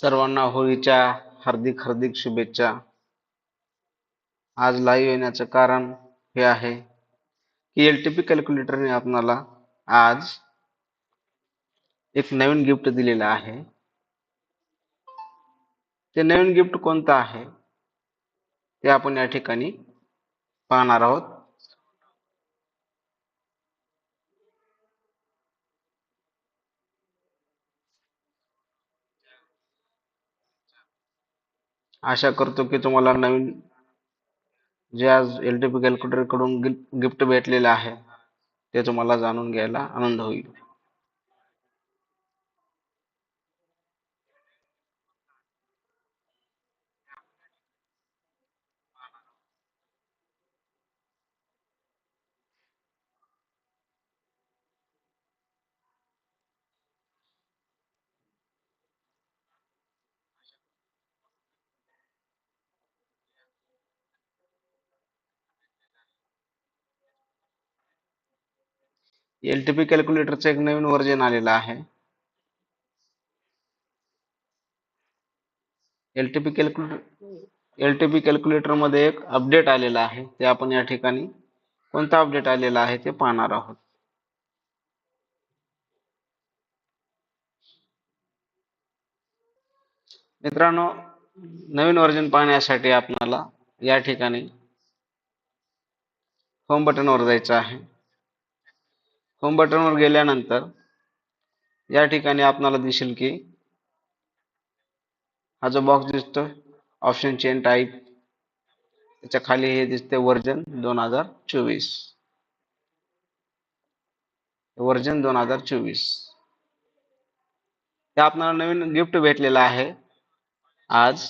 सर्वांना होळीच्या हार्दिक हार्दिक शुभेच्छा. आज लाईव्ह येण्याचं कारण हे आहे की एल टी पी कॅल्क्युलेटरने आपणाला आज एक नवीन गिफ्ट दिलेलं आहे. ते नवीन गिफ्ट कोणतं आहे? ते आपण या ठिकाणी पाहणार आहोत. आशा करतो की तुम्हाला नवीन जे आज एल टी पी कॅल्क्युलेटरकडून गिफ्ट भेटलेले आहे ते तुम्हाला जाणून घ्यायला आनंद होईल. एल टी पी कॅल्क्युलेटरचं एक नवीन व्हर्जन आलेलं आहे. L T P calculator L T P कॅल्क्युलेटरमध्ये एक अपडेट आलेला आहे. ते आपण या ठिकाणी कोणता अपडेट आलेला आहे ते पाहणार आहोत. मित्रांनो नवीन व्हर्जन पाहण्यासाठी आपल्याला या ठिकाणी होम बटनवर जायचं आहे. होम बटनवर गेल्यानंतर या ठिकाणी आपणाला दिसेल की हा जो बॉक्स दिसतो ऑप्शन चेन टाईप त्याच्याखाली हे दिसते वर्जन दोन हजार चोवीस. वर्जन दोन हजार चोवीस. ते आपल्याला नवीन गिफ्ट भेटलेलं आहे. आज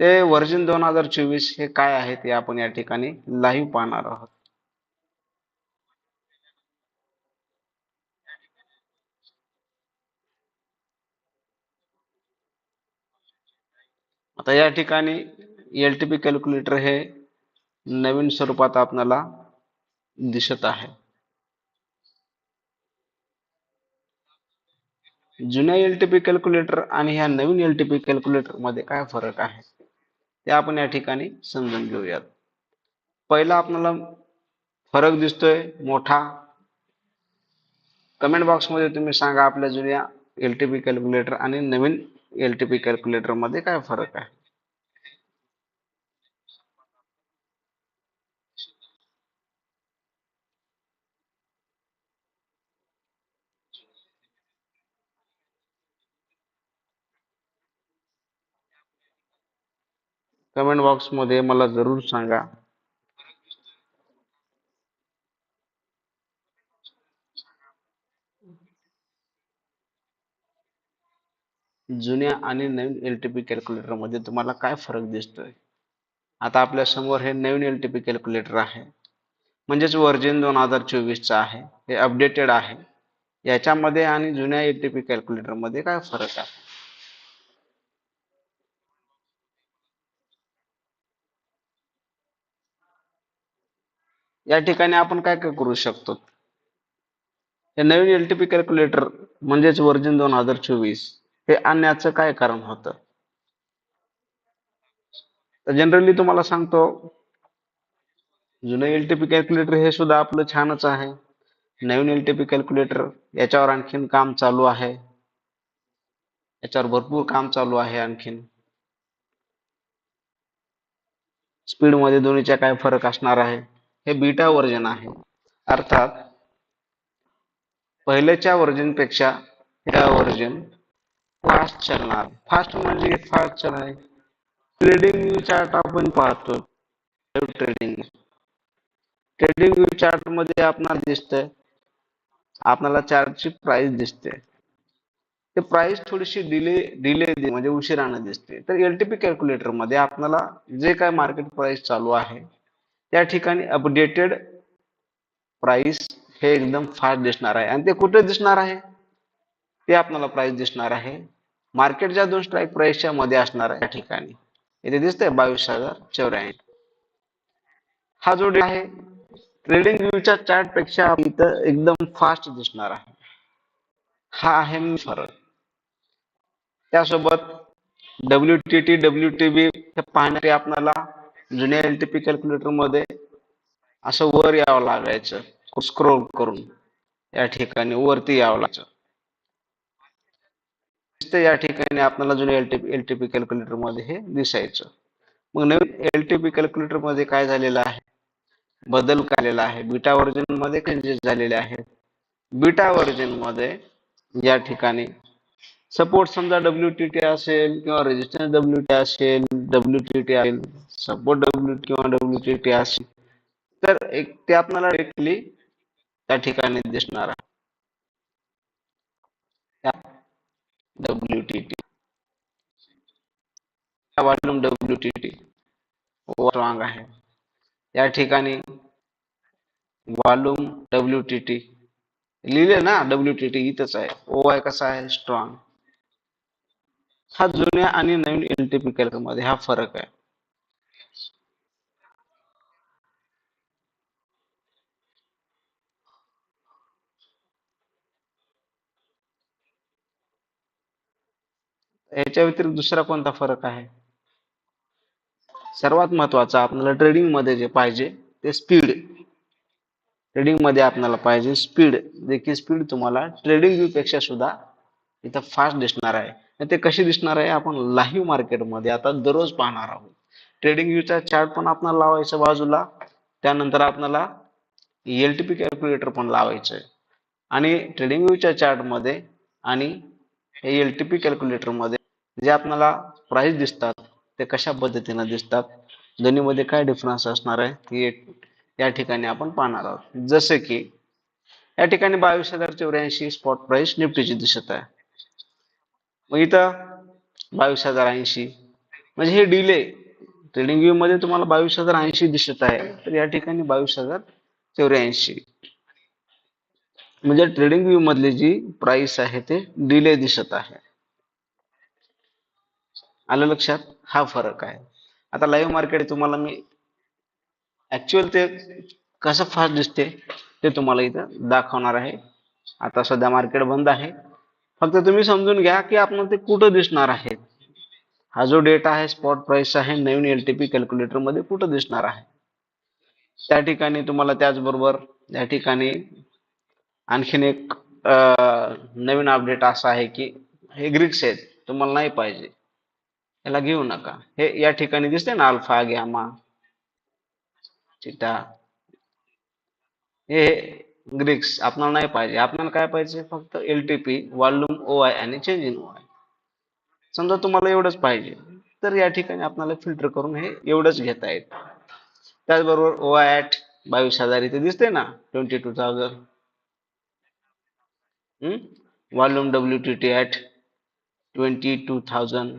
ते वर्जन दोन हजार चोवीस हे काय आहे ते आपण या ठिकाणी लाईव्ह पाहणार आहोत. आता या ठिकाणी एल टी पी कॅल्क्युलेटर हे नवीन स्वरूपात आपल्याला दिसत आहे. जुन्या एल टी पी कॅल्क्युलेटर आणि ह्या नवीन एल टी पी कॅल्क्युलेटरमध्ये काय फरक आहे? ते आपण या ठिकाणी समजून घेऊयात. पहिला आपल्याला फरक दिसतोय मोठा. कमेंट बॉक्समध्ये तुम्ही सांगा आपल्या जुन्या एल टी पी कॅल्क्युलेटर आणि नवीन एल टी पी कॅल्क्युलेटरमध्ये काय फरक आहे? कमेंट बॉक्समध्ये मला जरूर सांगा. जुन्या आणि नवीन एल टी पी कॅल्क्युलेटरमध्ये तुम्हाला काय फरक दिसतोय? आता आपल्यासमोर हे नवीन एल टी पी कॅल्क्युलेटर आहे. म्हणजेच वर्जिन दोन हजार चोवीसचं आहे. हे अपडेटेड आहे. याच्यामध्ये आणि जुन्या एल टी पी कॅल्क्युलेटरमध्ये काय फरक आहे? या ठिकाणी आपण काय काय करू शकतो? हे नवीन एल टी पी कॅल्क्युलेटर म्हणजेच वर्जन दोन हजार चोवीस हे आणण्याचं काय कारण होतं? तर जनरली तुम्हाला सांगतो जुनं एल टी पी कॅल्क्युलेटर हे सुद्धा आपलं छानच आहे. नवीन एल टी पी कॅल्क्युलेटर याच्यावर आणखीन काम चालू आहे. याच्यावर भरपूर काम चालू आहे आणखीन. स्पीडमध्ये दोन्हीच्या काय फरक असणार आहे? हे बीटा वर्जन आहे. अर्थात पहिल्याच्या वर्जनपेक्षा ह्या वर्जन फास्ट चालणार. फास्ट म्हणजे फास्ट चालणार ट्रेडिंग चार्ट आपण पाहतो. ट्रेडिंग. ट्रेडिंग चार्टमध्ये आपल्याला दिसतंय. आपल्याला चार्टची प्राइस दिसते. ते प्राइस थोडीशी डिले डिले म्हणजे उशिराने दिसते. तर एलटीपी कॅल्क्युलेटरमध्ये आपल्याला जे काय मार्केट प्राइस चालू आहे त्या ठिकाणी अपडेटेड प्राइस हे एकदम फास्ट दिसणार आहे. आणि ते कुठे दिसणार आहे? ते आपल्याला प्राइस दिसणार आहे. मार्केटच्या दोन स्ट्राईक प्राइसच्या मध्ये असणार आहे या ठिकाणी. इथे दिसतंय बावीस हजार चौऱ्याऐंशी. हा जो आहे ट्रेडिंग व्ह्यूच्या चार्टपेक्षा इथं एकदम फास्ट दिसणार आहे. हा आहे फरक. त्यासोबत W T T W T B हे पाहण्यासाठी आपल्याला जुन्या एल टी पी कॅल्क्युलेटरमध्ये असं वर यावं लागायचं. स्क्रोल करून या ठिकाणी वरती यावं लागायचं. या ठिकाणी आपल्याला जुन्या एलटीपी एलटीपी कॅल्क्युलेटरमध्ये हे दिसायचं. मग नवीन एलटीपी कॅल्क्युलेटरमध्ये काय झालेलं आहे? बदल केलेला आहे. बीटा व्हर्जनमध्ये चेंजेस झालेले आहेत. बीटा व्हर्जनमध्ये या ठिकाणी सपोर्ट समजा डब्ल्यू टी टी असेल किंवा रेजिस्टन्स डब्ल्यू टी असेल डब्ल्यू टी टी असेल सपोर्ट डब्ल्यू किंवा डब्ल्यू टी टी असेल तर एक ते आपल्याला डायरेक्टली त्या ठिकाणी दिसणार आहे. W T T volume W T T strong आहे. या ठिकाणी वॉल्यूम डब्ल्यू टी टी लिहिले ना डब्ल्यू टी टी इथंच आहे. ओ आय कसा आहे? स्ट्रॉंग हा जुन्या आणि नवीन एल टी पी मध्ये हा फरक आहे. याच्या व्यतिरिक्त दुसरा कोणता फरक आहे? सर्वात महत्त्वाचा आपल्याला ट्रेडिंगमध्ये जे पाहिजे ते स्पीड ट्रेडिंगमध्ये आपल्याला पाहिजे स्पीड देखील स्पीड तुम्हाला ट्रेडिंग व्ह्यू पेक्षा सुद्धा इथं फास्ट दिसणार आहे. ते कशी दिसणार आहे? आपण लाईव्ह मार्केटमध्ये आता दररोज पाहणार आहोत. ट्रेडिंग व्ह्यूचा चार्ट पण आपल्याला लावायचा बाजूला. त्यानंतर आपल्याला एल टी पी कॅल्क्युलेटर पण लावायचं आहे. आणि ट्रेडिंग व्ह्यूच्या चार्टमध्ये आणि हे एल टी पी कॅल्क्युलेटरमध्ये जे आपल्याला प्राइस दिसतात ते कशा पद्धतीने दिसतात? दोन्हीमध्ये काय डिफरन्स असणार आहे? हे या ठिकाणी आपण पाहणार आहोत. जसे की या ठिकाणी बावीस हजार चौऱ्याऐंशी स्पॉट प्राइस निफ्टीची दिसत आहे. मग इथं बावीस हजार ऐंशी. म्हणजे हे डिले ट्रेडिंग व्ह्यू मध्ये तुम्हाला बावीस हजार ऐंशी दिसत आहे. तर या ठिकाणी बावीस हजार चौऱ्याऐंशी. म्हणजे ट्रेडिंग व्ह्यू मधली जी प्राइस आहे ते डिले दिसत आहे. आलं लक्षात? हा फरक आहे. आता लाईव्ह मार्केट तुम्हाला मी ऍक्च्युअल ते कसं फास्ट दिसते ते तुम्हाला इथं दाखवणार आहे. आता सध्या मार्केट बंद आहे. फक्त तुम्ही समजून घ्या की आपण ते कुठं दिसणार आहे? हा जो डेटा आहे स्पॉट प्राइस आहे नवीन एल टी पी कॅल्क्युलेटरमध्ये कुठं दिसणार आहे? त्या ठिकाणी तुम्हाला त्याचबरोबर या ठिकाणी आणखीन एक नवीन अपडेट असा आहे की हे ग्रीक्स आहेत तुम्हाला नाही पाहिजे. याला घेऊ नका. हे या ठिकाणी दिसते ना अल्फा गॅमा चिटा हे ग्रीक्स आपल्याला नाही पाहिजे. आपल्याला काय पाहिजे? फक्त L T P volume O I आणि चेंज इन ओ आय समजा तुम्हाला एवढंच पाहिजे तर या ठिकाणी आपल्याला फिल्टर करून हे एवढंच घेता येत त्याचबरोबर ओ आय ॲट बावीस हजार इथे दिसते ना twenty two thousand volume W T T at twenty two thousand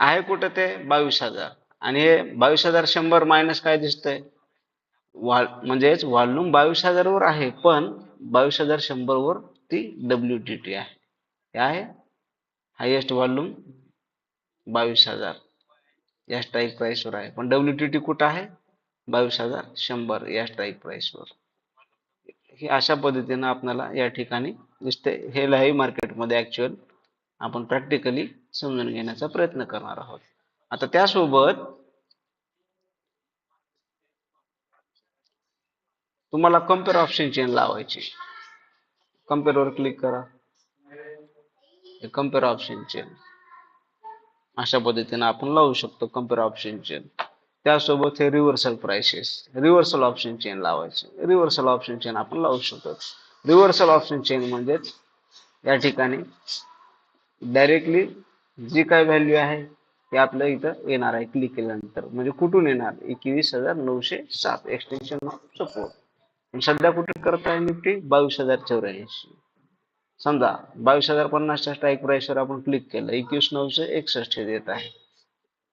आहे कुठं ते? बावीस हजार. आणि हे बावीस हजार शंभर मायनस काय दिसतंय? वा म्हणजेच व्हॉल्यूम बावीस हजारवर आहे पण बावीस हजार शंभरवर ती डब्ल्यू टी टी आहे. हे आहे हायेस्ट व्हॉल्यूम बावीस हजार या स्ट्राईक प्राईसवर आहे. पण डब्ल्यू टी टी कुठं आहे? बावीस हजार शंभर या स्ट्राईक प्राईसवर हे अशा पद्धतीनं आपल्याला या ठिकाणी दिसते हे लाईव्ह मार्केटमध्ये ऍक्च्युअल आपण प्रॅक्टिकली समजून घेण्याचा प्रयत्न करणार आहोत. आता त्यासोबत तुम्हाला कंपेअर ऑप्शन चेन लावायची. कंपेअर वर क्लिक करा. कंपेअर ऑप्शन चेन अशा पद्धतीने आपण लावू शकतो कंपेअर ऑप्शन चेन त्यासोबत हे reversal prices reversal option chain लावायचे. रिव्हर्सल ऑप्शन चेन आपण लावू शकतो. रिव्हर्सल ऑप्शन चेन म्हणजेच या ठिकाणी डायरेक्टली जी काय व्हॅल्यू आहे ते आपल्या इथं येणार आहे. क्लिक केल्यानंतर. म्हणजे कुठून येणार? एकवीस हजार नऊशे सात. एक्सटेन्शन ऑफ आणि सध्या कुठे करत आहे निफ्टी? बावीस हजार चौऱ्याऐंशी. समजा बावीस हजार पन्नासच्या स्ट्राईक प्राईसवर आपण क्लिक केलं एकवीस नऊशे एकसष्ट देत आहे.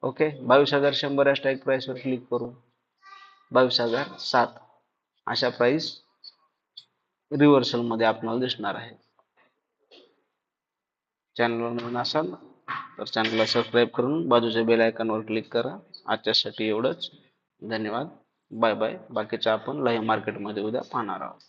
ओके बावीस हजार शंभर या स्ट्राईक प्राईसवर क्लिक करू. बावीस हजार सात. अशा प्राईस रिव्हर्सलमध्ये आपल्याला दिसणार आहे. चॅनलवर नवीन असाल तर चॅनलला सबस्क्राईब करून बाजूच्या बेल आयकॉनवर क्लिक करा. आजच्यासाठी एवढंच. धन्यवाद. बाय बाय बाकीचं आपण लाईव्ह मार्केटमध्ये उद्या पाहणार आहोत.